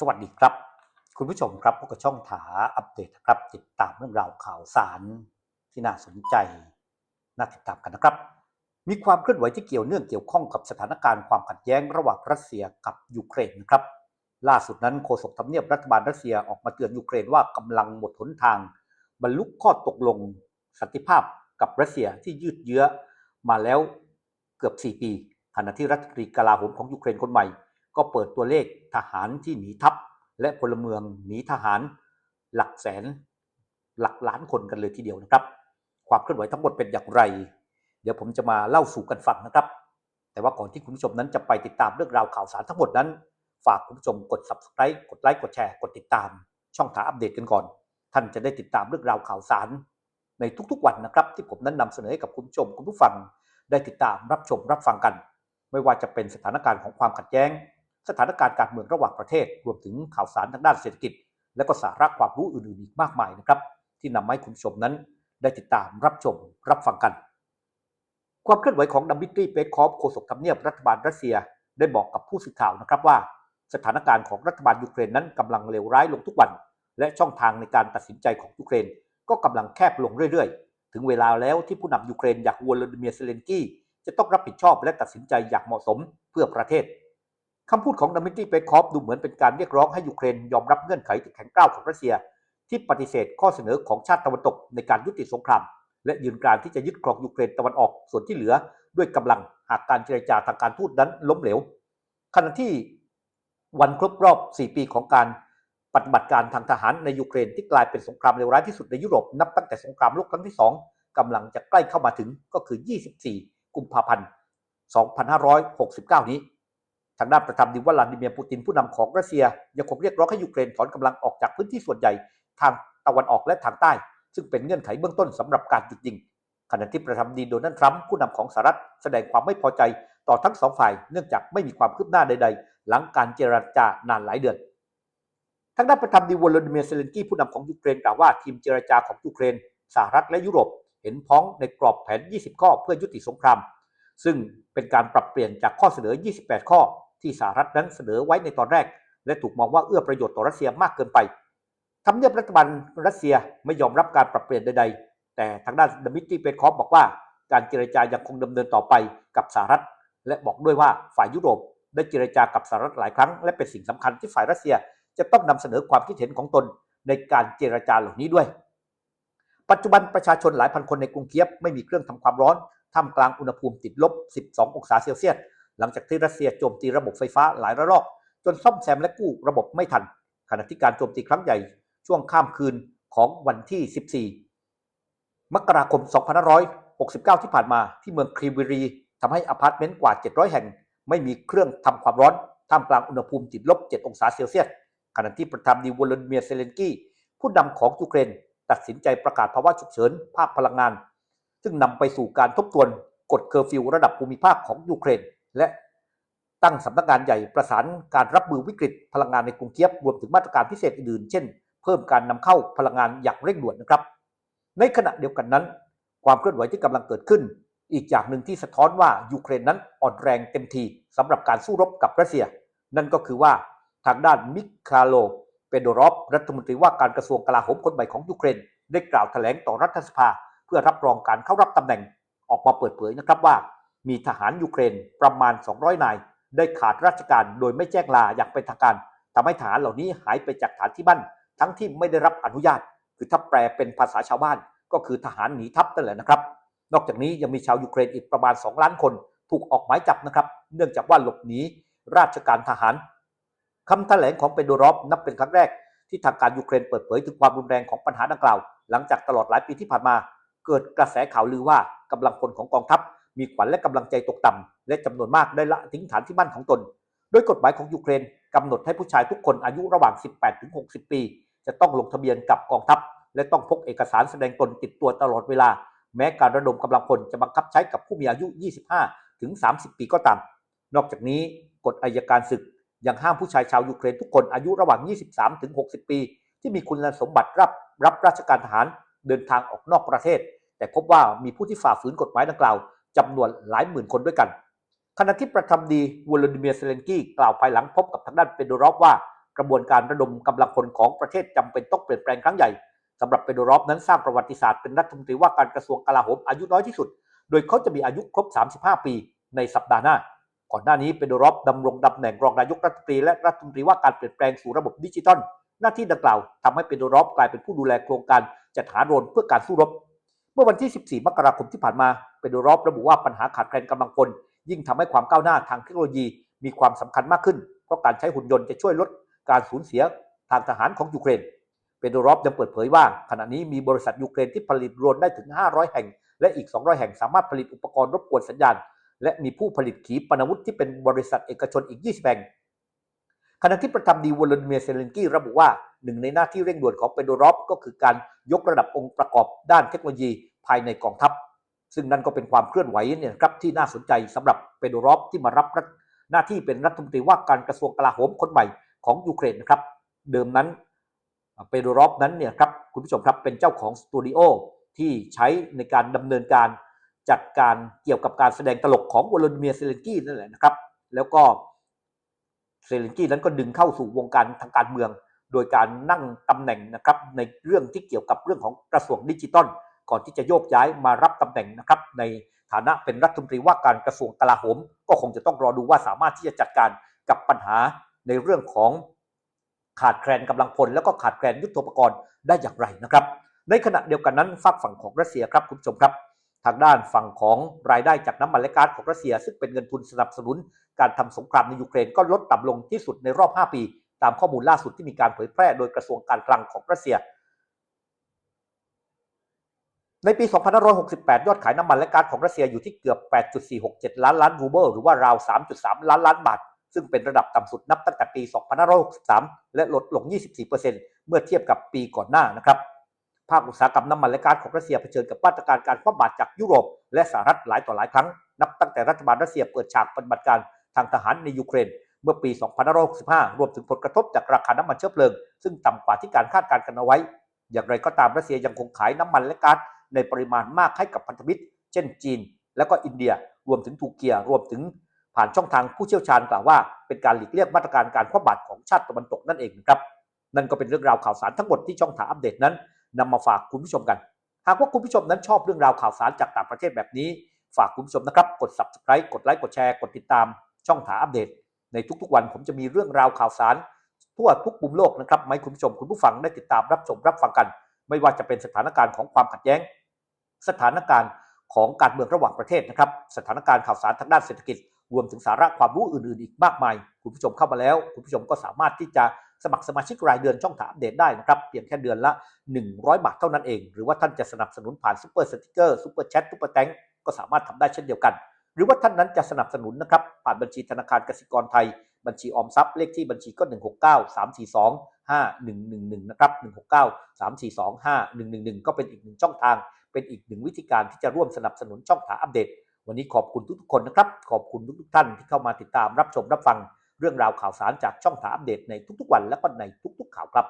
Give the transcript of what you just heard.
สวัสดีครับ คุณผู้ชมครับพวกบช่องถาอัปเดตครับ ติดตามเรื่องราวข่าวสารที่น่าสนใจน่าติดตามกันนะครับ มีความเคลื่อนไหวที่เกี่ยวเนื่องเกี่ยวข้องกับสถานการณ์ความขัดแย้งระหว่างรัสเซียกับยูเครนนะครับ ล่าสุดนั้นโฆษกทำเนียบรัฐบาลรัสเซียออกมาเตือนยูเครนว่ากำลังหมดหนทาง บรรลุข้อตกลงสันติภาพกับรัสเซียที่ยืดเยื้อมาแล้วเกือบ 4 ปีขณะที่รัฐมนตรีกลาโหมของยูเครนคนใหม่ ก็เปิดตัวเลขทหารที่หนีทัพ และพลเมืองหนีทหารหลักแสนหลักล้านคนกันเลยทีเดียวนะครับ ความเคลื่อนไหวทั้งหมดเป็นอย่างไร เดี๋ยวผมจะมาเล่าสู่กันฟังนะครับ แต่ว่าก่อนที่คุณผู้ชมนั้นจะไปติดตามเรื่องราวข่าวสารทั้งหมดนั้น ฝากคุณผู้ชมกด subscribe กดไลค์กดแชร์กดติดตาม ช่องทาอัปเดตกันก่อน ท่านจะได้ติดตามเรื่องราวข่าวสารในทุกๆวันนะครับ ที่ผมนั้นนำเสนอให้กับคุณผู้ชมคุณผู้ฟังได้ติดตามรับชมรับฟังกัน ไม่ว่าจะเป็นสถานการณ์ของความขัดแย้ง สถานการณ์การเมืองระหว่างประเทศ รวมถึงข่าวสารทางด้านเศรษฐกิจ และก็สาระความรู้อื่นๆอีกมากมายนะครับ ที่นำมาให้คุณผู้ชมนั้น ได้ติดตามรับชมรับฟังกัน ความเคลื่อนไหวของดัมบิตรีเปคอฟโฆษกทำเนียบรัฐบาลรัสเซียได้บอกกับผู้สื่อข่าวนะครับว่า สถานการณ์ของรัฐบาลยูเครนนั้นกำลังเลวร้ายลงทุกวัน และช่องทางในการตัดสินใจของยูเครน ก็กำลังแคบลงเรื่อยๆ ถึงเวลาแล้วที่ผู้นำยูเครนอย่างวลาดิเมียร์เซเลนกี้จะต้องรับผิดชอบและตัดสินใจอย่างเหมาะสมเพื่อประเทศ คำพูดของดมิตรีเปคอฟดูเหมือนเป็นการเรียกร้องให้ยูเครนยอมรับเงื่อนไขที่แข็งกร้าวของรัสเซีย ที่ปฏิเสธข้อเสนอของชาติตะวันตกในการยุติสงคราม และยืนกรานที่จะยึดครองยูเครนตะวันออกส่วนที่เหลือด้วยกำลังหากการเจรจาทางการทูตนั้นล้มเหลวขณะที่วันครบรอบ 4 ปีของการปฏิบัติการทางทหารในยูเครนที่กลายเป็นสงครามเลวร้ายที่สุดในยุโรปนับตั้งแต่สงครามโลกครั้งที่ 2กำลังจะใกล้เข้ามาถึงก็คือ 24 กุมภาพันธ์ 2569 นี้ ทางด้านประธานาธิบดีวลาดิเมียร์ปูตินผู้นำของรัสเซีย ยังคงเรียกร้องให้ยูเครนถอนกำลังออกจากพื้นที่ส่วนใหญ่ทางตะวันออกและทางใต้ ซึ่งเป็นเงื่อนไขเบื้องต้นสำหรับการหยุดยิงขณะที่ประธานาธิบดีโดนัลด์ทรัมป์ผู้นำของสหรัฐแสดงความไม่พอใจต่อทั้งสองฝ่าย เนื่องจากไม่มีความคืบหน้าใด ๆ หลังการเจรจานานหลายเดือนทางด้านประธานาธิบดีวลาดิเมียร์เซเลนกี้ผู้นำของยูเครนกล่าวว่าทีมเจรจาของยูเครนสหรัฐและยุโรป เห็นพ้องในกรอบแผน 20 ข้อเพื่อยุติสงคราม ซึ่งเป็นการปรับเปลี่ยนจากข้อเสนอ 28 ข้อ ที่สหรัฐนั้นเสนอไว้ในตอนแรก และถูกมองว่าเอื้อประโยชน์ต่อรัสเซียมากเกินไปทำเนียบรัฐบาลรัสเซียไม่ยอมรับการปรับเปลี่ยนใดๆ แต่ทางด้านดมิตรีเปคอฟบอกว่า การเจรจายังคงดำเนินต่อไปกับสหรัฐ และบอกด้วยว่าฝ่ายยุโรปได้เจรจากับสหรัฐหลายครั้ง และเป็นสิ่งสำคัญที่ฝ่ายรัสเซียจะต้องนำเสนอความคิดเห็นของตนในการเจรจาเหล่านี้ด้วย ปัจจุบันประชาชนหลายพันคนในกรุงเคียบไม่มีเครื่องทำความร้อนท่ามกลางอุณหภูมิติดลบ 12 องศาเซลเซียส หลังจากที่รัสเซียโจมตีระบบไฟฟ้าหลายระลอก จนซ่อมแซมและกู้ระบบไม่ทัน ขณะที่การโจมตีครั้งใหญ่ช่วงข้ามคืนของวันที่ 14 มกราคม 2569 ที่ผ่านมาที่เมืองครีวิรีทำให้อพาร์ตเมนต์กว่า 700 แห่ง ไม่มีเครื่องทำความร้อนท่ามกลางอุณหภูมิติดลบ 7 องศาเซลเซียสขณะที่ประธานดีวลาดิเมียเซเลนกี้ ผู้นำของยูเครน ตัดสินใจประกาศภาวะฉุกเฉินภาคพลังงาน ซึ่งนำไปสู่การทบทวนกฎเคอร์ฟิวระดับภูมิภาคของยูเครน และตั้งสำนักงานใหญ่ประสานการรับมือวิกฤตพลังงานในกรุงเคียบรวมถึงมาตรการพิเศษอื่นๆ เช่น เพิ่มการนำเข้าพลังงานอย่างเร่งด่วนนะครับ ในขณะเดียวกันนั้น ความเคลื่อนไหวที่กำลังเกิดขึ้น อีกอย่างหนึ่งที่สะท้อนว่ายูเครนนั้นอ่อนแรงเต็มทีสำหรับการสู้รบกับรัสเซีย นั่นก็คือว่าทางด้านมิคาโลเปโดรอฟรัฐมนตรีว่าการกระทรวงกลาโหมคนใหม่ของยูเครน ได้กล่าวแถลงต่อรัฐสภา เพื่อรับรองการเข้ารับตำแหน่งออกมาเปิดเผยนะครับว่า มีทหารยูเครนประมาณ 200 นาย ได้ขาดราชการโดยไม่แจ้งลาอย่างเป็นทางการทำให้ทหารเหล่านี้หายไปจากฐานที่มั่นทั้งที่ไม่ได้รับอนุญาต คือถ้าแปลเป็นภาษาชาวบ้าน ก็คือทหารหนีทัพนั่นแหละนะครับ นอกจากนี้ยังมีชาวยูเครนอีกประมาณ 2 ล้านคนถูกออกหมายจับนะครับ เนื่องจากว่าหลบหนีราชการทหารคำแถลงของเปโดรอฟนับเป็นครั้งแรกที่ทางการยูเครนเปิดเผยถึงความรุนแรงของปัญหาดังกล่าว หลังจากตลอดหลายปีที่ผ่านมา เกิดกระแสข่าวลือว่ากำลังพลของกองทัพ มีขวัญและกำลังใจตกต่ำและจำนวนมากได้ละทิ้งฐานที่มั่นของตน โดยกฎหมายของยูเครนกำหนดให้ผู้ชายทุกคนอายุระหว่าง 18 ถึง 60 ปี จะต้องลงทะเบียนกับกองทัพ และต้องพกเอกสารแสดงตนติดตัวตลอดเวลา แม้การระดมกำลังพลจะบังคับใช้กับผู้มีอายุ 25 ถึง 30 ปีก็ตาม นอกจากนี้กฎอัยการศึกยังห้ามผู้ชายชาวยูเครนทุกคนอายุระหว่าง 23 ถึง 60 ปี ที่มีคุณสมบัติรับรับราชการทหารเดินทางออกนอกประเทศ แต่พบว่ามีผู้ที่ฝ่าฝืนกฎหมายดังกล่าว จำนวนหลายหมื่นคนด้วยกัน ขณะที่ประธานาธิบดีวลาดิเมียร์เซเลนกี้กล่าวภายหลังพบกับทางด้านเปโดรอฟว่ากระบวนการระดมกำลังพลของประเทศจำเป็นต้องเปลี่ยนแปลงครั้งใหญ่สำหรับเปโดรอฟนั้นสร้างประวัติศาสตร์เป็นรัฐมนตรีว่าการกระทรวงกลาโหมอายุน้อยที่สุด โดยเขาจะมีอายุครบ 35 ปีในสัปดาห์หน้า ก่อนหน้านี้เปโดรอฟดำรงตำแหน่งรองนายกรัฐมนตรีและรัฐมนตรีว่าการเปลี่ยนแปลงสู่ระบบดิจิทัลหน้าที่ดังกล่าวทำให้เปโดรอฟกลายเป็นผู้ดูแลโครงการจัดหาโดรนเพื่อการสู้รบ เมื่อวันที่ 14 มกราคมที่ผ่านมาเปโดรอฟระบุว่าปัญหาขาดแคลนกำลังพลยิ่งทำให้ความก้าวหน้าทางเทคโนโลยีมีความสำคัญมากขึ้น เพราะการใช้หุ่นยนต์จะช่วยลดการสูญเสียทางทหารของยูเครน เปโดรอฟยังเปิดเผยว่า ขณะนี้มีบริษัทยูเครนที่ผลิตโดรนได้ถึง 500 แห่ง และอีก 200 แห่งสามารถผลิตอุปกรณ์รบกวนสัญญาณ และมีผู้ผลิตขีปนาวุธที่เป็นบริษัทเอกชนอีก 20 แห่งขณะที่ประธานดีวลาดิเมียเซเลนกี้ระบุว่า หนึ่งในหน้าที่เร่งด่วนของเปโดรอฟก็คือการยกระดับองค์ประกอบด้านเทคโนโลยีภายในกองทัพ ซึ่งนั่นก็เป็นความเคลื่อนไหวเนี่ยครับที่น่าสนใจสำหรับเปโดรอฟที่มารับหน้าที่เป็นรัฐมนตรีว่าการกระทรวงกลาโหมคนใหม่ของยูเครนนะครับ เดิมนั้นเปโดรอฟนั้นเนี่ยครับคุณผู้ชมครับเป็นเจ้าของสตูดิโอที่ใช้ในการดำเนินการจัดการเกี่ยวกับการแสดงตลกของวลาดิเมียเซเลนกี้นั่นแหละนะครับ แล้วก็เซเลนกี้นั้นก็ดึงเข้าสู่วงการทางการเมือง โดยการนั่งตำแหน่งนะครับในเรื่องที่เกี่ยวกับเรื่องของกระทรวงดิจิทัลก่อนที่จะโยกย้ายมารับตำแหน่งนะครับในฐานะเป็นรัฐมนตรีว่าการกระทรวงกลาโหม ก็คงจะต้องรอดูว่าสามารถที่จะจัดการกับปัญหาในเรื่องของขาดแคลนกำลังพล แล้วก็ขาดแคลนยุทโธปกรณ์ได้อย่างไรนะครับ ในขณะเดียวกันนั้นฝากฝั่งของรัสเซียครับคุณผู้ชมครับ ทางด้านฝั่งของรายได้จากน้ำมันและก๊าซของรัสเซีย ซึ่งเป็นเงินทุนสนับสนุน การทำสงครามในยูเครนก็ลดต่ำลงที่สุดในรอบ 5 ปี ตามข้อมูลล่าสุดที่มีการเผยแพร่โดยกระทรวงการคลังของรัสเซีย ในปี 2568 ยอดขายน้ำมันและก๊าซของรัสเซียอยู่ที่เกือบ 8.467 ล้านล้านรูเบิลหรือว่าราว 3.3 ล้านล้านบาท ซึ่งเป็นระดับต่ำสุดนับตั้งแต่ปี 2563 และลดลง 24%เมื่อเทียบกับปีก่อนหน้านะครับภาคอุตสาหกรรมน้ำมันและก๊าซของรัสเซียเผชิญกับมาตรการการคว่ำบาตรจากยุโรป และสหรัฐหลายต่อหลายครั้ง นับตั้งแต่รัฐบาลรัสเซียเปิดฉากปฏิบัติการทางทหารในยูเครน เมื่อปี 2565 รวมถึงผลกระทบจากราคาน้ำมันเชื้อเพลิง ซึ่งต่ำกว่าที่การคาดการณ์กันเอาไว้ อย่างไรก็ตามรัสเซียยังคงขายน้ำมันและก๊าซในปริมาณมากให้กับพันธมิตร เช่นจีน และก็อินเดีย รวมถึงทูเกียรวมถึงผ่านช่องทางผู้เชี่ยวชาญกล่าวว่า เป็นการหลีกเลี่ยงมาตรการการคว่ำบาตรของชาติตะวันตกนั่นเองครับนั่นก็เป็นเรื่องราวข่าวสารทั้งหมดที่ช่องถามอัปเดตนั้นนำมาฝากคุณผู้ชมกัน หากว่าคุณผู้ชมนั้นชอบเรื่องราวข่าวสารจากต่างประเทศแบบนี้ ฝากคุณผู้ชมนะครับ กด subscribe กดไลค์กดแชร์กดติดตามช่องถามอัปเดต ในทุกๆวันผมจะมีเรื่องราวข่าวสาร ทั่วทุกมุมโลกนะครับมาให้คุณผู้ชมคุณผู้ฟังได้ติดตามรับชมรับฟังกัน ไม่ว่าจะเป็นสถานการณ์ของความขัดแย้ง สถานการณ์ของการเมืองระหว่างประเทศนะครับ สถานการณ์ข่าวสารทางด้านเศรษฐกิจ รวมถึงสาระความรู้อื่นๆ อีกมากมาย คุณผู้ชมเข้ามาแล้ว คุณผู้ชมก็สามารถที่จะสมัครสมาชิกรายเดือนช่องถามเดตได้นะครับ เพียงแค่เดือนละ 100 บาทเท่านั้นเอง หรือว่าท่านจะสนับสนุนผ่านซูเปอร์สติกเกอร์ซูเปอร์แชทซูเปอร์แตงก็สามารถทำได้เช่นเดียวกัน หรือว่าท่านนั้นจะสนับสนุนนะครับ ผ่านบัญชีธนาคารกสิกรไทย บัญชีออมทรัพย์เลขที่บัญชีก็ 169 342 5111 นะครับ 169 342 5111 ก็เป็นอีกหนึ่งช่องทาง เป็นอีกหนึ่งวิธีการที่จะร่วมสนับสนุนช่องถามอัปเดต วันนี้ขอบคุณทุกๆคนนะครับ ขอบคุณทุกๆท่านที่เข้ามาติดตามรับชมรับฟัง เรื่องราวข่าวสารจากช่องถามอัปเดตในทุกๆวันและก็ในทุก ๆ ข่าวครับ